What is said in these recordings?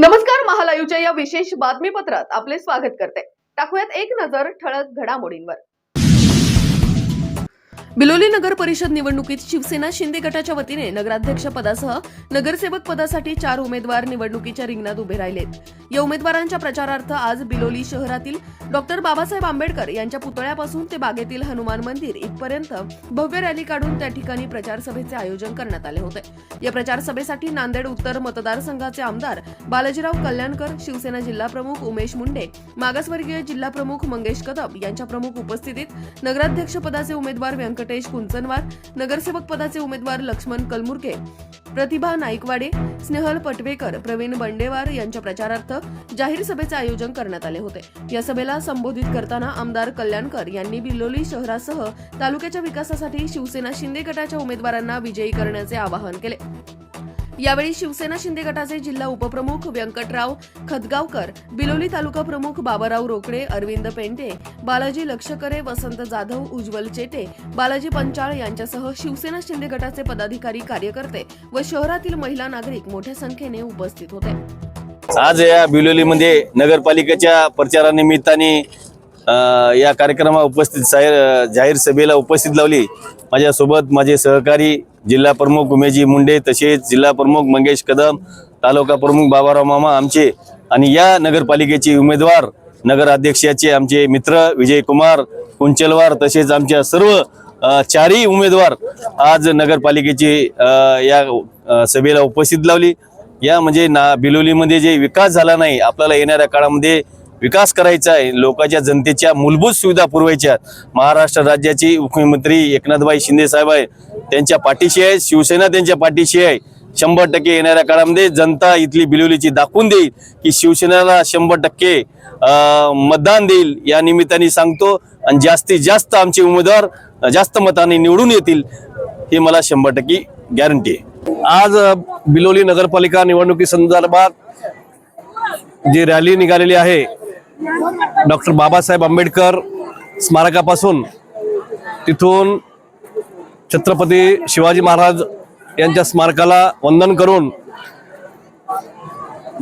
नमस्कार महालायूच्या या विशेष बातमीपत्रात आपले स्वागत करते. टाकूयात एक नजर ठळक घडामोडींवर. बिलोली नगर परिषद निवडणुकीत शिवसेना शिंदे गटाच्या वतीने नगराध्यक्ष पदासह नगरसेवक पदासाठी चार उमेदवार निवडणुकीच्या रिंगणात उभे राहिलेत. या उमेदवारांच्या प्रचारार्थ आज बिलोली शहरातील डॉक्टर बाबासाहेब आंबेडकर यांच्या पुतळ्यापासून ते बागेतील हनुमान मंदिर इथपर्यंत भव्य रॅली काढून त्या ठिकाणी प्रचार सभेचे आयोजन करण्यात आले होते. या प्रचार सभेसाठी नांदेड उत्तर मतदारसंघाचे आमदार बालाजीराव कल्याणकर शिवसेना जिल्हा प्रमुख उमेश मुंडे मागासवर्गीय जिल्हा प्रमुख मंगेश कदम यांच्या प्रमुख उपस्थितीत नगराध्यक्षपदाचे उमेदवार व्यंकट व्यंकटेश कुंचनवार नगरसेवक पदाचे उमेदवार लक्ष्मण कलमुर्के प्रतिभा नाईकवाडे स्नेहल पटवेकर प्रवीण बंडेवार यांच्या प्रचारार्थ जाहीर सभेचे आयोजन करण्यात आले होते. या सभेला संबोधित करताना आमदार कल्याणकर यांनी बिलोली शहरासह तालुक्याच्या विकासासाठी शिवसेना शिंदे गटाच्या उमेदवारांना विजयी करण्याचे आवाहन केले. यावेळी शिवसेना शिंदे गटाचे जिल्हा उपप्रमुख व्यंकटराव खतगावकर बिलोली तालुका प्रमुख बाबाराव रोकडे अरविंद पेंटे बालाजी लक्षकरे वसंत जाधव उज्ज्वल चेटे बालाजी पंचाळ यांच्यासह शिवसेना शिंदे गटाचे पदाधिकारी कार्यकर्ते व शहरातील महिला नागरिक मोठ्या संख्येने उपस्थित होते. आज या बिलोलीमध्ये नगरपालिकेच्या प्रचारानिमित्ताने या कार्यक्रमात उपस्थित जाहीर जाहीर सभेला उपस्थित लावली. माझ्यासोबत माझे सहकारी जिल्हा प्रमुख उमेजी मुंडे तसेच जिल्हा प्रमुख मंगेश कदम तालुका प्रमुख बाबाराव मामा आमचे आणि या नगरपालिकेचे उमेदवार नगर अध्यक्षाचे आमचे मित्र विजय कुमार कुंचलवार तसेच आमच्या सर्व चारही उमेदवार आज नगरपालिकेची या सभेला उपस्थित लावली. या म्हणजे ना बिलोलीमध्ये जे विकास झाला नाही आपल्याला येणाऱ्या काळामध्ये विकास करायचा आहे. लोकांच्या जनतेच्या मूलभूत सुविधा पुरवायच्या महाराष्ट्र राज्याचे मुख्यमंत्री एकनाथभाई शिंदे साहेब आहे त्यांच्या पाठीशी आहे. शिवसेना त्यांच्या पाठीशी आहे. शंभर टक्के येणाऱ्या काळामध्ये जनता इथली बिलोलीची दाखवून देईल की शिवसेनेला शंभर टक्के मतदान देईल. या निमित्ताने सांगतो आणि जास्तीत जास्त आमचे उमेदवार जास्त मताने निवडून येतील ही मला शंभर टक्के गॅरंटी आहे. आज बिलोली नगरपालिका निवडणुकी संदर्भात जी रॅली निघालेली आहे डॉक्टर बाबासाहेब आंबेडकर स्मारकापासून तिथून छत्रपती शिवाजी महाराज यांच्या स्मारकाला वंदन करून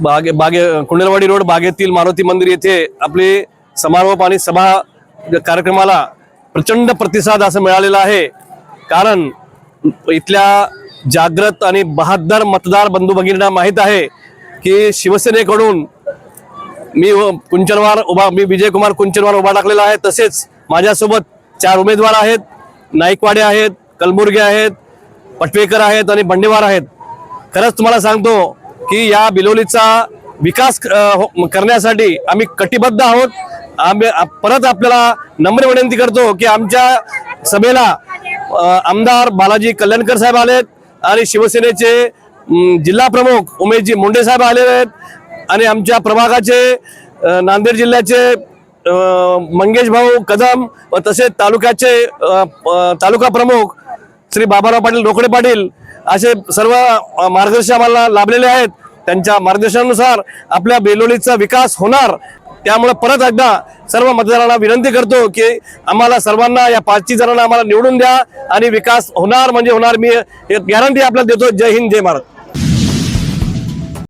बागे बागे कुंडलवाडी रोड बागेतील मारुती मंदिर येथे आपली समारोप आणि सभा कार्यक्रमाला प्रचंड प्रतिसाद असं मिळालेला आहे. कारण इथल्या जागृत आणि बहादर मतदार बंधू भगिनींना माहीत आहे की शिवसेनेकडून मी कुंचनवार उभा मी विजयकुमार कुंचनवार उभा टाकलेला आहे. तसेच माझ्यासोबत चार उमेदवार आहेत. नाईकवाडे आहेत कलबुर्गे आहेत पटवेकर आहेत आणि बंडेवार आहेत. खरंच तुम्हाला सांगतो की या बिलोलीचा विकास हो- करण्यासाठी आम्ही कटिबद्ध आहोत. आम्ही परत आपल्याला नम्र विनंती करतो की आमच्या सभेला आमदार बालाजी कल्याणकर साहेब आलेत आणि शिवसेनेचे जिल्हा प्रमुख उमेशजी मुंडे साहेब आलेले आहेत. आणि आमच्या प्रभागाचे नांदेड जिल्ह्याचे मंगेश भाऊ कदम व तसेच तालुक्याचे तालुका प्रमुख श्री बाबाराव पाटील रोकडे पाटील असे सर्व मार्गदर्शन मार्गदर्शक आम्हाला लाभलेले आहेत. त्यांच्या मार्गदर्शनानुसार आपल्या बेलोलीचा विकास होणार. त्यामुळे परत एकदा सर्व मतदारांना विनंती करतो की आम्हाला सर्वांना या पाचही जणांना आम्हाला निवडून द्या आणि विकास होणार म्हणजे होणार. मी गॅरंटी आपल्याला देतो. जय हिंद जय महाराज